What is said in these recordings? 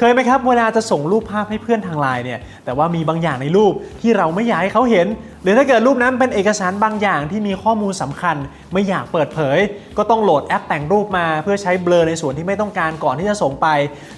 เคยไหมครับเวลาจะส่งรูปภาพให้เพื่อนทางไลน์เนี่ยแต่ว่ามีบางอย่างในรูปที่เราไม่อยากให้เขาเห็น หรือถ้าเกิดรูปนั้นเป็นเอกสารบางอย่างที่มีข้อมูลสำคัญ ไม่อยากเปิดเผย ก็ต้องโหลดแอปแต่งรูปมาเพื่อใช้เบลอในส่วนที่ไม่ต้องการก่อนที่จะส่งไป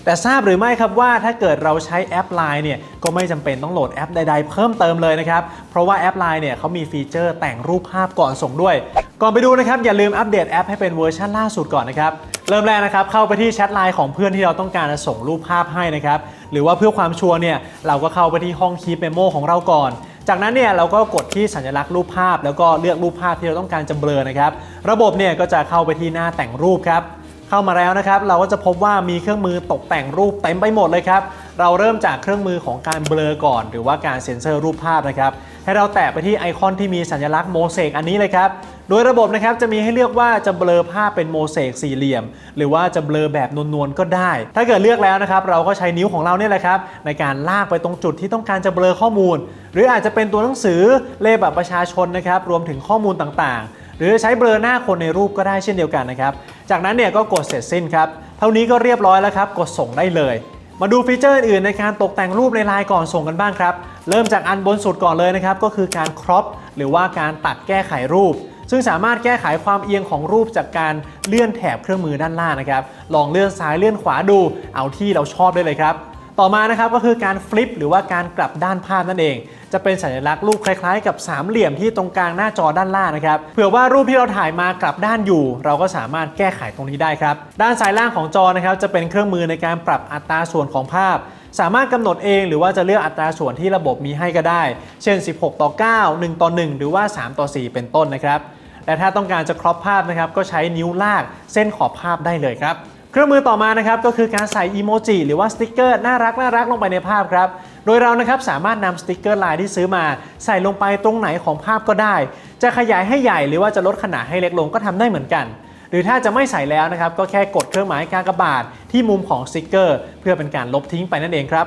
แต่ทราบหรือไม่ครับว่าถ้าเกิดเราใช้แอป Line เนี่ยก็ไม่จำเป็นต้องโหลดแอปใด ๆ เพิ่มเติมเลยนะครับเพราะว่าแอป Line เนี่ยเขามีฟีเจอร์แต่งรูปภาพก่อนส่งด้วย ก่อนไปดูนะครับอย่าลืมอัปเดตแอปให้เป็นเวอร์ชันล่าสุดก่อนนะครับ เริ่มแรกนะครับเข้าไปที่แชทไลน์ของเพื่อนที่เราต้องการจะส่งรูปภาพให้นะครับหรือว่าเพื่อความชัวร์เนี่ยเราก็เข้าไปที่ห้องคีปเมโมของเราก่อน จากนั้นเนี่ยเราก็กดที่สัญลักษณ์รูปภาพ แล้วก็เลือกรูปภาพที่เราต้องการจะเบลอนะครับระบบเนี่ยก็จะเข้าไปที่หน้าแต่งรูปครับเข้ามาแล้วนะครับ เราก็จะพบว่ามีเครื่องมือตกแต่งรูปเต็มไปหมดเลยครับเราเริ่มจากเครื่องมือของการเบลอก่อน หรือว่าการเซ็นเซอร์รูปภาพนะครับ ให้เราแตะไปที่ไอคอนที่มีสัญลักษณ์โมเสกอันนี้เลยครับ โดยระบบนะครับจะมีให้เลือกว่าจะเบลอภาพเป็นโมเสกสี่เหลี่ยม หรือว่าจะเบลอแบบนวลๆก็ได้ ถ้าเกิดเลือกแล้วนะครับเราก็ใช้นิ้วของเราเนี่ยแหละครับในการลากไปตรงจุดที่ต้องการจะเบลอข้อมูล หรืออาจจะเป็นตัวหนังสือเลขบัตรประชาชนนะครับรวมถึงข้อมูลต่างๆ หรือใช้เบลอหน้าคนในรูปก็ได้เช่นเดียวกันนะครับจากนั้นเนี่ยก็กดเสร็จสิ้นครับเท่านี้ก็เรียบร้อยแล้วครับกดส่งได้เลย มาดูฟีเจอร์อื่นๆในการตกแต่งรูปในไลน์ก่อนส่งกันบ้างครับ เริ่มจากอันบนสุดก่อนเลยนะครับ ก็คือการครอปหรือว่าการตัดแก้ไขรูป ซึ่งสามารถแก้ไขความเอียงของรูปจากการเลื่อนแถบเครื่องมือด้านล่างนะครับ ลองเลื่อนซ้ายเลื่อนขวาดู เอาที่เราชอบได้เลยครับ ต่อมานะครับก็คือการฟลิปหรือว่าการกลับด้านภาพนั่นเอง จะเป็นสัญลักษณ์รูปคล้ายๆ กับสามเหลี่ยมที่ตรงกลางหน้าจอด้านล่างนะครับเผื่อว่ารูปที่เราถ่ายมากลับด้านอยู่ เราก็สามารถแก้ไขตรงนี้ได้ครับด้านซ้ายล่างของจอนะครับจะเป็นเครื่องมือในการปรับอัตราส่วนของภาพ สามารถกำหนดเองหรือว่าจะเลือกอัตราส่วนที่ระบบมีให้ก็ได้ เช่น 16 ต่อ 9 1 ต่อ 1 หรือว่า 3 ต่อ 4 เป็นต้นนะครับและถ้าต้องการจะครอปภาพนะครับก็ใช้นิ้วลากเส้นขอบภาพได้เลยครับเครื่องมือต่อมานะครับก็คือการใส่อีโมจิหรือว่าสติกเกอร์น่ารักน่ารักลงไปในภาพครับ โดยเรานะครับสามารถนำสติกเกอร์ลายที่ซื้อมา ใส่ลงไปตรงไหนของภาพก็ได้ จะขยายให้ใหญ่หรือว่าจะลดขนาดให้เล็กลงก็ทำได้เหมือนกัน หรือถ้าจะไม่ใส่แล้วนะครับก็แค่กดเครื่องหมายกากบาทที่มุมของสติกเกอร์ เพื่อเป็นการลบทิ้งไปนั่นเองครับ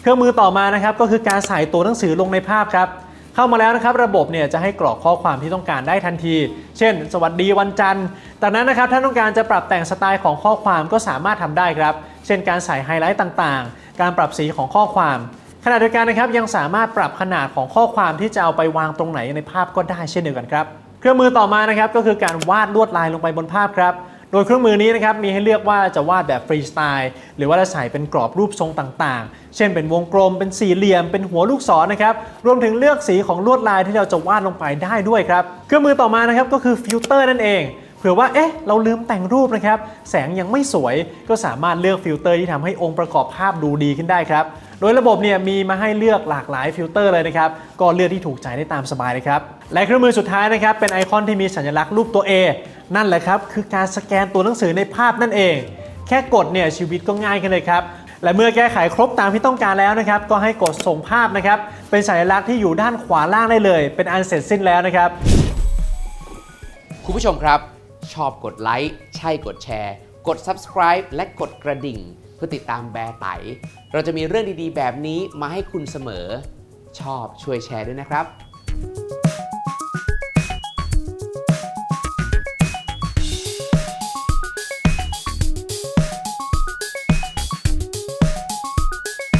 เครื่องมือต่อมานะครับก็คือการใส่ตัวหนังสือลงในภาพครับเข้ามาแล้วนะครับระบบเนี่ยจะให้กรอกข้อความที่ต้องการได้ทันที เช่น สวัสดีวันจันทร์จากนั้นนะครับถ้าต้องการจะปรับแต่งสไตล์ของข้อความก็สามารถทำได้ครับ เช่นการใส่ไฮไลท์ต่างๆ การปรับสีของข้อความ ขณะเดียวกันนะครับยังสามารถปรับขนาดของข้อความที่จะเอาไปวางตรงไหนในภาพก็ได้เช่นเดียวกันครับ เครื่องมือต่อมานะครับก็คือการวาดลวดลายลงไปบนภาพครับโดยเครื่องมือนี้นะครับมีให้เลือกว่าจะวาดแบบฟรีสไตล์หรือว่าจะใส่เป็นกรอบรูปทรงต่างๆ เช่นเป็นวงกลม เป็นสี่เหลี่ยม เป็นหัวลูกศรนะครับรวมถึงเลือกสีของลวดลายที่เราจะวาดลงไปได้ด้วยครับเครื่องมือต่อมานะครับก็คือฟิลเตอร์นั่นเองเผื่อว่าเอ๊ะเราลืมแต่งรูปนะครับแสงยังไม่สวยก็สามารถเลือกฟิลเตอร์ที่ทำให้องค์ประกอบภาพดูดีขึ้นได้ครับ โดยระบบเนี่ยมีมาให้เลือกหลากหลายฟิลเตอร์เลยนะครับ ก็เลือกที่ถูกใจได้ตามสบายเลยครับ และเครื่องมือสุดท้ายนะครับ เป็นไอคอนที่มีสัญลักษณ์รูปตัว A นั่นแหละครับ คือการสแกนตัวหนังสือในภาพนั่นเอง แค่กดเนี่ยชีวิตก็ง่ายขึ้นเลยครับและเมื่อแก้ไขครบตามที่ต้องการแล้วนะครับ ก็ให้กดส่งภาพนะครับ เป็นสัญลักษณ์ที่อยู่ด้านขวาล่างได้เลย เป็นอันเสร็จสิ้นแล้วนะครับ คุณผู้ชมครับ ชอบกดไลค์ใช่กดแชร์ กด subscribe และกดกระดิ่ง พื่อติดตามแบร์ไตเราจะมีเรื่องดีๆ แบบนี้มาให้คุณเสมอ ชอบช่วยแชร์ด้วยนะครับ